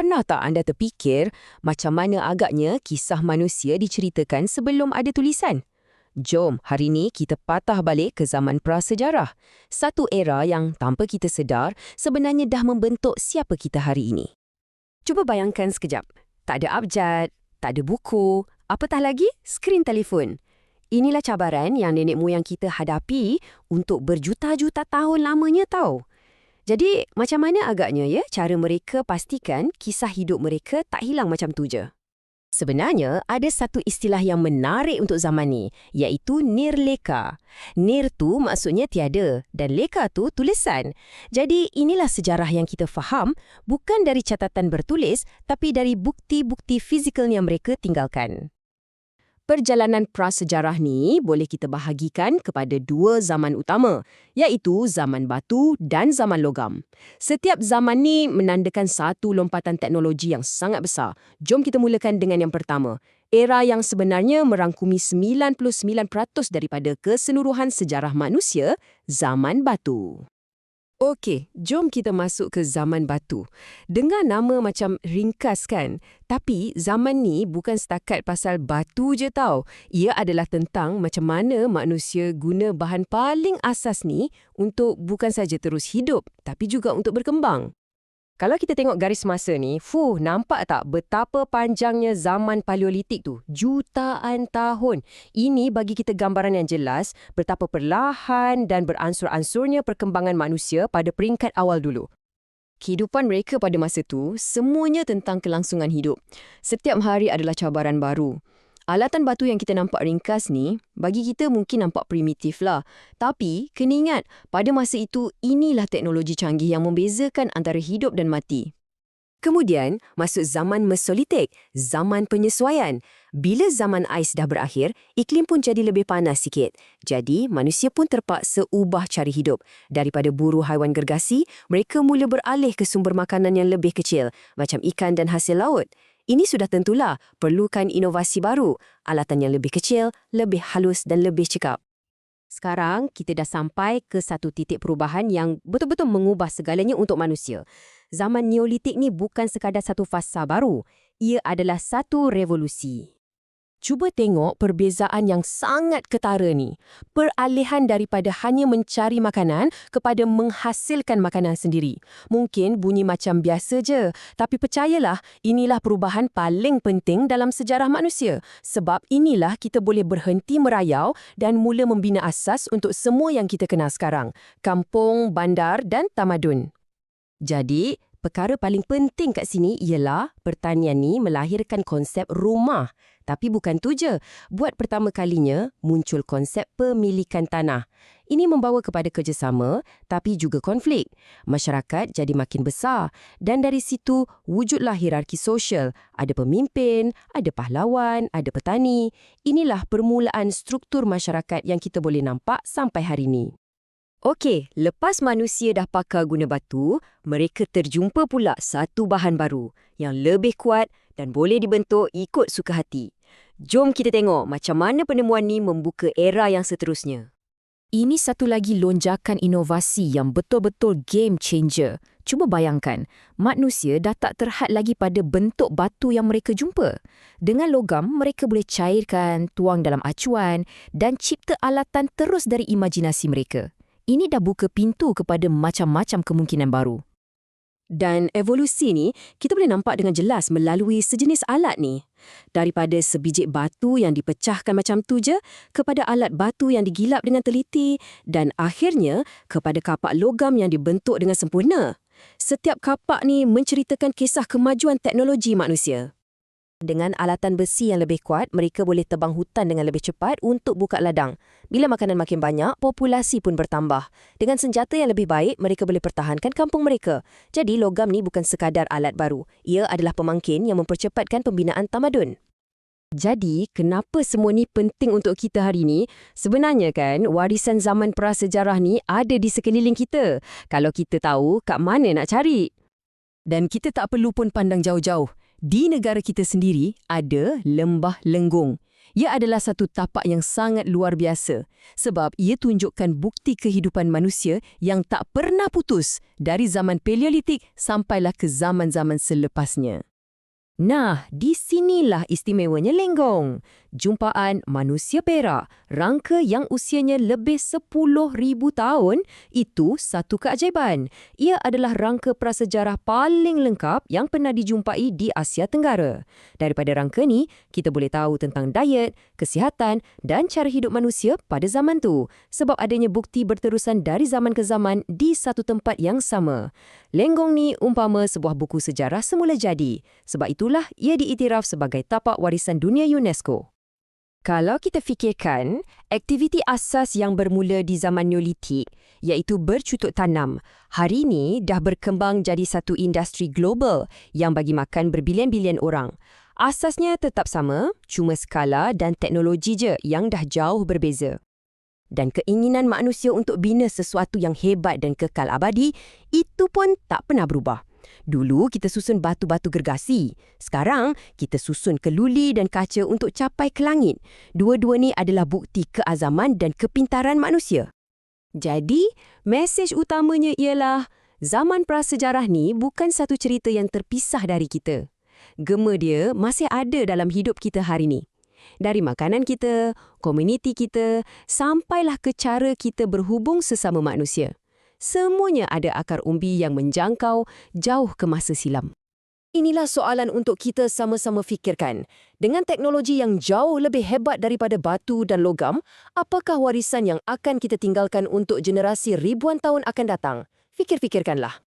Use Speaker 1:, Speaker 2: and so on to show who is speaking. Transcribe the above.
Speaker 1: Pernah tak anda terfikir macam mana agaknya kisah manusia diceritakan sebelum ada tulisan? Jom, hari ini kita patah balik ke zaman prasejarah. Satu era yang tanpa kita sedar sebenarnya dah membentuk siapa kita hari ini. Cuba bayangkan sekejap. Tak ada abjad, tak ada buku, apatah lagi skrin telefon. Inilah cabaran yang nenek moyang kita hadapi untuk berjuta-juta tahun lamanya tahu. Jadi, macam mana agaknya ya cara mereka pastikan kisah hidup mereka tak hilang macam tu je? Sebenarnya, ada satu istilah yang menarik untuk zaman ni, iaitu nirleka. Nir tu maksudnya tiada dan leka tu tulisan. Jadi, inilah sejarah yang kita faham bukan dari catatan bertulis tapi dari bukti-bukti fizikal yang mereka tinggalkan. Perjalanan prasejarah ni boleh kita bahagikan kepada dua zaman utama, iaitu zaman batu dan zaman logam. Setiap zaman ni menandakan satu lompatan teknologi yang sangat besar. Jom kita mulakan dengan yang pertama. Era yang sebenarnya merangkumi 99% daripada keseluruhan sejarah manusia, zaman batu. Okey, jom kita masuk ke zaman batu. Dengar nama macam ringkas kan? Tapi zaman ni bukan setakat pasal batu je tau. Ia adalah tentang macam mana manusia guna bahan paling asas ni untuk bukan saja terus hidup, tapi juga untuk berkembang. Kalau kita tengok garis masa ni, fuh, nampak tak betapa panjangnya zaman paleolitik tu? Jutaan tahun. Ini bagi kita gambaran yang jelas betapa perlahan dan beransur-ansurnya perkembangan manusia pada peringkat awal dulu. Kehidupan mereka pada masa tu semuanya tentang kelangsungan hidup. Setiap hari adalah cabaran baru. Alatan batu yang kita nampak ringkas ni, bagi kita mungkin nampak primitif lah. Tapi, kena ingat, pada masa itu, inilah teknologi canggih yang membezakan antara hidup dan mati. Kemudian, masuk zaman Mesolitik, zaman penyesuaian. Bila zaman ais dah berakhir, iklim pun jadi lebih panas sikit. Jadi, manusia pun terpaksa ubah cari hidup. Daripada buru haiwan gergasi, mereka mula beralih ke sumber makanan yang lebih kecil, macam ikan dan hasil laut. Ini sudah tentulah perlukan inovasi baru, alatan yang lebih kecil, lebih halus dan lebih cekap. Sekarang, kita dah sampai ke satu titik perubahan yang betul-betul mengubah segalanya untuk manusia. Zaman Neolitik ni bukan sekadar satu fasa baru, ia adalah satu revolusi. Cuba tengok perbezaan yang sangat ketara ni. Peralihan daripada hanya mencari makanan kepada menghasilkan makanan sendiri. Mungkin bunyi macam biasa je, tapi percayalah inilah perubahan paling penting dalam sejarah manusia. Sebab inilah kita boleh berhenti merayau dan mula membina asas untuk semua yang kita kenal sekarang. Kampung, bandar dan tamadun. Jadi, perkara paling penting kat sini ialah pertanian ni melahirkan konsep rumah. Tapi bukan tu je. Buat pertama kalinya, muncul konsep pemilikan tanah. Ini membawa kepada kerjasama, tapi juga konflik. Masyarakat jadi makin besar. Dan dari situ, wujudlah hierarki sosial. Ada pemimpin, ada pahlawan, ada petani. Inilah permulaan struktur masyarakat yang kita boleh nampak sampai hari ini. Okey, lepas manusia dah pakar guna batu, mereka terjumpa pula satu bahan baru yang lebih kuat dan boleh dibentuk ikut suka hati. Jom kita tengok macam mana penemuan ni membuka era yang seterusnya. Ini satu lagi lonjakan inovasi yang betul-betul game changer. Cuba bayangkan, manusia dah tak terhad lagi pada bentuk batu yang mereka jumpa. Dengan logam, mereka boleh cairkan, tuang dalam acuan dan cipta alatan terus dari imajinasi mereka ini dah buka pintu kepada macam-macam kemungkinan baru. Dan evolusi ni, kita boleh nampak dengan jelas melalui sejenis alat ni. Daripada sebijik batu yang dipecahkan macam tu je, kepada alat batu yang digilap dengan teliti, dan akhirnya kepada kapak logam yang dibentuk dengan sempurna. Setiap kapak ni menceritakan kisah kemajuan teknologi manusia. Dengan alatan besi yang lebih kuat, mereka boleh tebang hutan dengan lebih cepat untuk buka ladang. Bila makanan makin banyak, populasi pun bertambah. Dengan senjata yang lebih baik, mereka boleh pertahankan kampung mereka. Jadi, logam ni bukan sekadar alat baru. Ia adalah pemangkin yang mempercepatkan pembinaan tamadun. Jadi, kenapa semua ni penting untuk kita hari ini? Sebenarnya kan, warisan zaman prasejarah ni ada di sekeliling kita. Kalau kita tahu, kat mana nak cari? Dan kita tak perlu pun pandang jauh-jauh. Di negara kita sendiri ada Lembah Lenggung. Ia adalah satu tapak yang sangat luar biasa sebab ia tunjukkan bukti kehidupan manusia yang tak pernah putus dari zaman Paleolitik sampailah ke zaman-zaman selepasnya. Nah, di sinilah istimewanya Lenggong. Jumpaan manusia perak, rangka yang usianya lebih 10,000 tahun, itu satu keajaiban. Ia adalah rangka prasejarah paling lengkap yang pernah dijumpai di Asia Tenggara. Daripada rangka ni, kita boleh tahu tentang diet, kesihatan dan cara hidup manusia pada zaman tu. Sebab adanya bukti berterusan dari zaman ke zaman di satu tempat yang sama. Lenggong ni umpama sebuah buku sejarah semula jadi. Sebab itu itulah ia diiktiraf sebagai tapak warisan dunia UNESCO. Kalau kita fikirkan, aktiviti asas yang bermula di zaman Neolitik, iaitu bercutut tanam, hari ini dah berkembang jadi satu industri global yang bagi makan berbilion-bilion orang. Asasnya tetap sama, cuma skala dan teknologi je yang dah jauh berbeza. Dan keinginan manusia untuk bina sesuatu yang hebat dan kekal abadi, itu pun tak pernah berubah. Dulu kita susun batu-batu gergasi. Sekarang kita susun keluli dan kaca untuk capai ke langit. Dua-dua ni adalah bukti keazaman dan kepintaran manusia. Jadi, mesej utamanya ialah zaman prasejarah ni bukan satu cerita yang terpisah dari kita. Gema dia masih ada dalam hidup kita hari ni. Dari makanan kita, komuniti kita, sampailah ke cara kita berhubung sesama manusia semuanya ada akar umbi yang menjangkau jauh ke masa silam. Inilah soalan untuk kita sama-sama fikirkan. Dengan teknologi yang jauh lebih hebat daripada batu dan logam, apakah warisan yang akan kita tinggalkan untuk generasi ribuan tahun akan datang? Fikir-fikirkanlah.